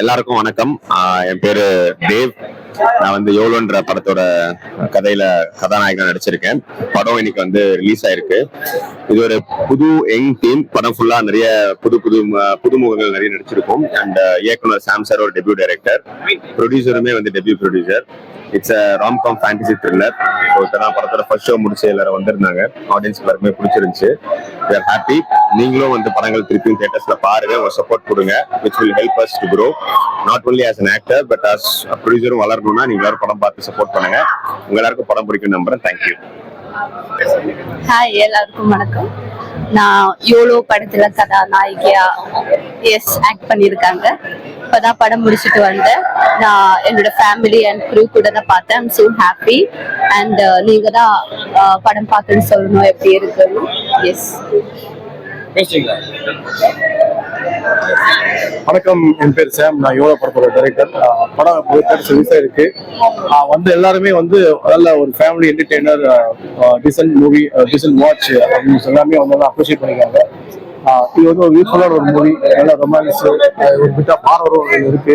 எல்லாருக்கும் வணக்கம். என் பேரு தேவ். நான் வந்து யோலோன்ற படத்தோட கதையில கதாநாயகனா நடிச்சிருக்கேன். படம் இன்னைக்கு வந்து ரிலீஸ் ஆயிருக்கு. இது ஒரு புது யங் டீம். படம் ஃபுல்லா நிறைய புது புது புதுமுகங்கள் நிறைய நடிச்சிருக்கோம். அண்ட் இயக்குனர் சாம் சார் ஒரு டெபியூ டைரக்டர் ப்ரொடியூசருமே வந்து debut producer it's a romcom fantasy thriller so இப்பதான் படத்தோட ஃபர்ஸ்ட் ஷோ முடிச்சு எல்லாரும் வந்திருந்தாங்க. ஆடியன்ஸ் எல்லாருமே பிடிச்சிருந்துச்சு. We ஹாப்பி நீங்களும் வந்து படங்கள் திருப்பியும் தியேட்டர்ஸ்ல பாருங்க. உங்க சப்போர்ட் கொடுங்க. Which will help us to grow not only as an actor but as ப்ரொடியூசரும் வளரணும்னா நீங்க எல்லாரும் படம் பார்த்து சப்போர்ட் பண்ணுங்க. உங்க எல்லாருக்கும் படம் பிடிக்கும் நம்புறேன். தேங்க்யூ ஹாய் எல்லாருக்கும் வணக்கம். நான் யோலோ படத்துல கதாநாயகியா எஸ் ஆக்ட் பண்ணியிருக்காங்க. இப்பதான் படம் முடிச்சுட்டு வந்தேன். நான் என்னோட ஃபேமிலி அண்ட் க்ரூ கூட தான் பார்த்தேன். ஐம் சோ ஹாப்பி அண்ட் நீங்க தான் uh, படம் பார்த்துன்னு சொல்லணும் எப்படி இருக்குன்னு. எஸ் வணக்கம். என் பேர் சாம். நான் யோகா படத்தோட டைரக்டர் படம் தேட்டர்ஸ் ரிலீஸ் ஆயிருக்கு. ஆஹ் வந்து எல்லாருமே வந்து நல்ல ஒரு family entertainer decent movie decent watch அப்படின்னு எல்லாமே வந்து அப்ரிஷியேட் பண்ணிக்காங்க இது வந்து ஒரு யூஸ்ஃபுல்லான ஒரு மூவி நல்ல ரொமான்ஸ் ஒரு பிட்டா ஆஃப் இருக்கு.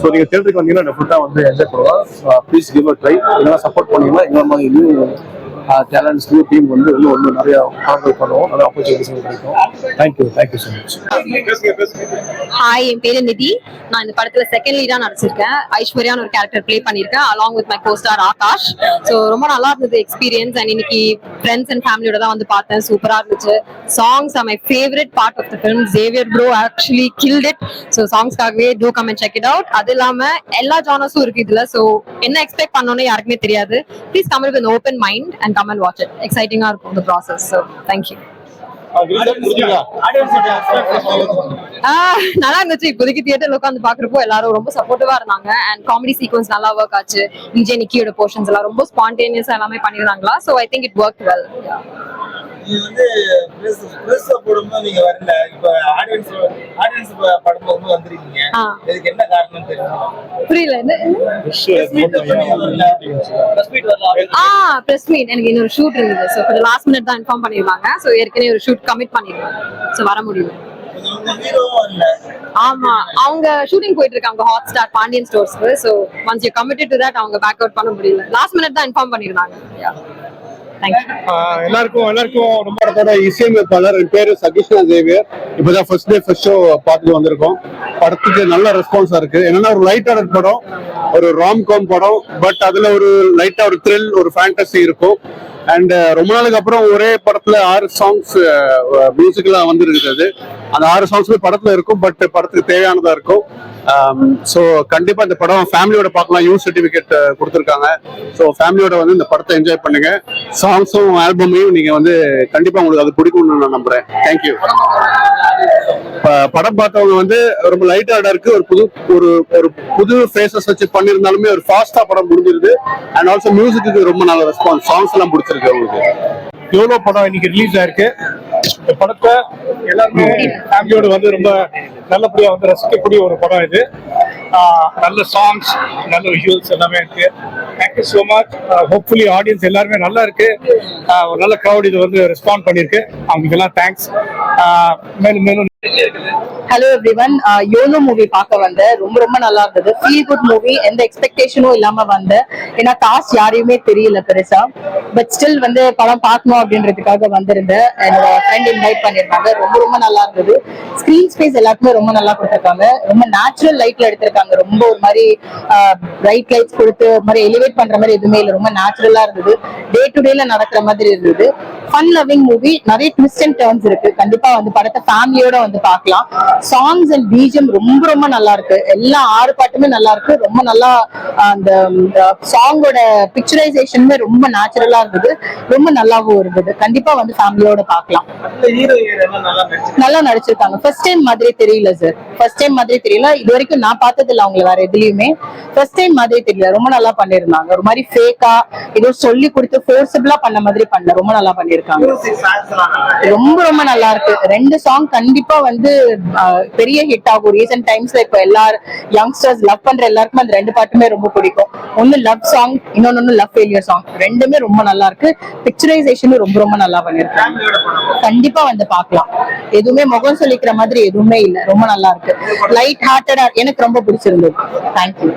ஸோ நீங்க தேட்டருக்கு வந்தீங்கன்னா டெஃபினட்டா வந்து என்ஜாய் பண்ணலாம். ப்ளீஸ் கிவ் அ ட்ரை இதெல்லாம் சப்போர்ட் பண்ணீங்கன்னா இன்னொரு மாதிரி டேலண்ட்ஸ் டீம் வந்து இன்னும் வந்து நிறைய படங்கள் பண்ணுவோம். நல்ல ஆப்பர்ச்சுனிட்டிஸ் கிடைக்கும். Thank you thank you so much hi என் பேர் நிதி. நான் இந்த படத்துல செகண்ட் லீடா நடிச்சிருக்கேன். ஐஸ்வர்யான்னு ஒரு கேரக்டர் ப்ளே பண்ணியிருக்கேன் along with my costar Akash. So ரொம்ப நல்லா இருந்தது எக்ஸ்பீரியன்ஸ் அண்ட் இன்னைக்கு ஃப்ரெண்ட்ஸ் அண்ட் ஃபேமிலியோட தான் வந்து பார்த்தேன். சூப்பரா இருந்துச்சு. Songs are my favourite part of the film Javier bro actually killed it so சாங்ஸ்க்காகவே do come and check it out அது இல்லாம எல்லா ஜானர்ஸும் இருக்கு இதுல. ஸோ என்ன எக்ஸ்பெக்ட் பண்ணோன்னு யாருக்குமே தெரியாது. Please come with open mind and come and watch it எக்ஸைட்டிங்கா இருக்கும் இந்த ப்ராசஸ் ஸோ தேங்க்யூ ஆஹ் நல்லா இருந்துச்சு. இப்போதைக்கு தியேட்டர்ல உட்காந்து பாக்குறப்போ எல்லாரும் ரொம்ப சப்போர்ட்டிவா இருந்தாங்க. அண்ட் காமெடி சீக்வன்ஸ் நல்லா ஒர்க் ஆச்சு. விஜய் நிக்கியோட போர்ஷன்ஸ் எல்லாம் ரொம்ப ஸ்பான்டேனியஸா எல்லாமே பண்ணிருந்தாங்களா? So I think it work well நீங்க வந்து press- press போடும்போது நீங்க வரல. இப்ப படம் வந்திருக்கீங்க. இதுக்கு என்ன காரணம் தெரியும்? புரியல. பிரஸ் மீட் எனக்கு இன்னொரு ஷூட் இருந்தது. கொஞ்சம் லாஸ்ட் மினிட் தான் இன்ஃபார்ம் பண்ணிருந்தாங்க ஸோ ஏற்கனவே ஒரு ஷூட் கமிட் பண்ணிருந்தாங்க ஸோ வர முடியல. ஆமா. அவங்க ஷூட்டிங் போயிட்டு இருக்காங்க. Hotstar Pandian ஸ்டோர்ஸ்க்கு so once you committed to that அவங்க பேக் அவுட் பண்ண முடியல. லாஸ்ட் மினிட் தான் இன்ஃபார்ம் பண்ணிருந்தாங்க எல்லாருக்கும் எல்லாருக்கும் ரொம்ப படத்தோட இசையமைப்பாளர் என் பேரு சகிஷ்ணா தேவியர் இப்பதான் ஃபர்ஸ்ட் டே ஃபர்ஸ்ட் ஷோ பார்த்துட்டு வந்திருக்கோம். படத்துக்கு நல்ல ரெஸ்பான்ஸா இருக்கு. என்னன்னா ஒரு லைட் ஆர்டர் படம் ஒரு ராம் காம் படம் பட் அதுல ஒரு லைட்டா ஒரு த்ரில் ஒரு ஃபேண்டசி இருக்கும். அண்ட் uh, ரொம்ப நாளுக்கு அப்புறம் ஒரே படத்துல ஆறு சாங்ஸ் மியூசிக்லாம் uh, வந்துருக்குது அது. அந்த ஆறு சாங்ஸுமே படத்துல இருக்கும் பட் படத்துக்கு தேவையானதா இருக்கும். Um, ஸோ கண்டிப்பா இந்த படம் ஃபேமிலியோட பார்க்கலாம். யூ சர்டிபிகேட் uh, கொடுத்துருக்காங்க. ஸோ ஃபேமிலியோட வந்து இந்த படத்தை என்ஜாய் பண்ணுங்க. சாங்ஸும் ஆல்பமையும் நீங்க வந்து கண்டிப்பா உங்களுக்கு அது பிடிக்கும்னு நான் நம்புறேன். தேங்க்யூ படம் பார்த்தவங்க வந்து ரொம்ப லைட் ஆர்டா இருக்கு. ஒரு புது ஒரு ஒரு புது ஃபேஸஸ் வச்சு பண்ணியிருந்தாலுமே ஒரு ஃபாஸ்டா படம் முடிஞ்சிருது. அண்ட் ஆல்சோ மியூசிக்கு ரொம்ப நல்ல ரெஸ்பான்ஸ் சாங்ஸ் எல்லாம் பிடிச்சிருக்கு. அவங்களுக்கு படம் இன்னைக்கு ரிலீஸ் ஆயிருக்கு? இந்த படத்தை எல்லாருமே ஃபேமிலியோட வந்து ரொம்ப நல்லபடியா வந்து ரசிக்கக்கூடிய ஒரு படம் இது. நல்ல சாங்ஸ் நல்ல விஷுவல்ஸ் எல்லாமே இருக்கு. Thank you so much hopefully audience எல்லாருமே நல்லா இருக்கு. ஒரு நல்ல க்ரௌட் இது வந்து ரெஸ்பாண்ட் பண்ணியிருக்கு. அவங்களுக்கு எல்லாம் தேங்க்ஸ் மேலும் மேலும் ஹலோ எவ்ரிவன் யோனோ மூவி பார்க்க வந்தேன். ரொம்ப ரொம்ப நல்லா இருந்தது. ஃபீல் குட் மூவி எந்த எக்ஸ்பெக்டேஷனும் இல்லாம வந்தேன். ஏன்னா காஸ்ட் யாரையுமே தெரியல பெருசா. பட் ஸ்டில் வந்து படம் பார்க்கணும் அப்படின்றதுக்காக வந்திருந்தேன். என்னோட ஃப்ரெண்ட் இன்வைட் பண்ணியிருந்தாங்க. ரொம்ப ரொம்ப நல்லா இருந்தது. ஸ்கிரீன் ஸ்பேஸ் எல்லாருக்குமே ரொம்ப நல்லா கொடுத்துருக்காங்க. ரொம்ப நேச்சுரல் லைட்ல எடுத்திருக்காங்க. ரொம்ப ஒரு மாதிரி பிரைட் லைட்ஸ் கொடுத்து ஒரு மாதிரி எலிவேட் பண்ற மாதிரி எதுவுமே இல்லை. ரொம்ப நேச்சுரலா இருந்தது. டே டு டேல நடக்கிற மாதிரி இருந்தது. ஃபன் லவ்விங் மூவி நிறைய ட்விஸ்ட் அண்ட் டர்ன்ஸ் இருக்கு. கண்டிப்பா வந்து படத்தை ஃபேமிலியோட வந்து பார்க்கலாம். சாங்ஸ் அண்ட் பீஜம் ரொம்ப ரொம்ப நல்லா இருக்கு. எல்லா ஆறு பாட்டுமே நல்லா இருக்கு. ரொம்ப நல்லா அந்த சாங்கோட பிக்சரைசேஷனுமே ரொம்ப நேச்சுரலா இருந்தது. ரொம்ப நல்லாவும் இருந்தது. கண்டிப்பா வந்து ஃபேமிலியோட பார்க்கலாம். நல்லா நடிச்சிருக்காங்க. ஃபர்ஸ்ட் டைம் மாதிரி தெரியல சார் ஃபர்ஸ்ட் டைம் மாதிரி தெரியல. இது வரைக்கும் நான் பார்த்தது இல்ல அவங்கள வேற எதுலயுமே. ஃபர்ஸ்ட் டைம் மாதிரி தெரியல. ரொம்ப நல்லா பண்ணிருந்தாங்க ஒரு மாதிரி ஃபேக்கா ஏதோ சொல்லி கொடுத்து ஃபோர்ஸபிளா பண்ண மாதிரி பண்ணல. ரொம்ப நல்லா பண்ணிருந்தாங்க பண்ணியிருக்காங்க. ரொம்ப ரொம்ப நல்லா இருக்கு. ரெண்டு சாங் கண்டிப்பா வந்து பெரிய ஹிட் ஆகும். ரீசெண்ட் டைம்ஸ்ல இப்ப எல்லாரும் யங்ஸ்டர்ஸ் லவ் பண்ற எல்லாருக்குமே அந்த ரெண்டு பாட்டுமே ரொம்ப பிடிக்கும். ஒன்னு லவ் சாங் இன்னொன்னு லவ் ஃபெயிலியர் சாங் ரெண்டுமே ரொம்ப நல்லா இருக்கு. பிக்சரைசேஷனும் ரொம்ப ரொம்ப நல்லா பண்ணிருக்காங்க. கண்டிப்பா வந்து பார்க்கலாம். எதுவுமே முகம் சொல்லிக்கிற மாதிரி எதுவுமே இல்ல. ரொம்ப நல்லா இருக்கு. லைட் ஹார்ட்டடா எனக்கு ரொம்ப பிடிச்சிருந்தது. Thank you thank you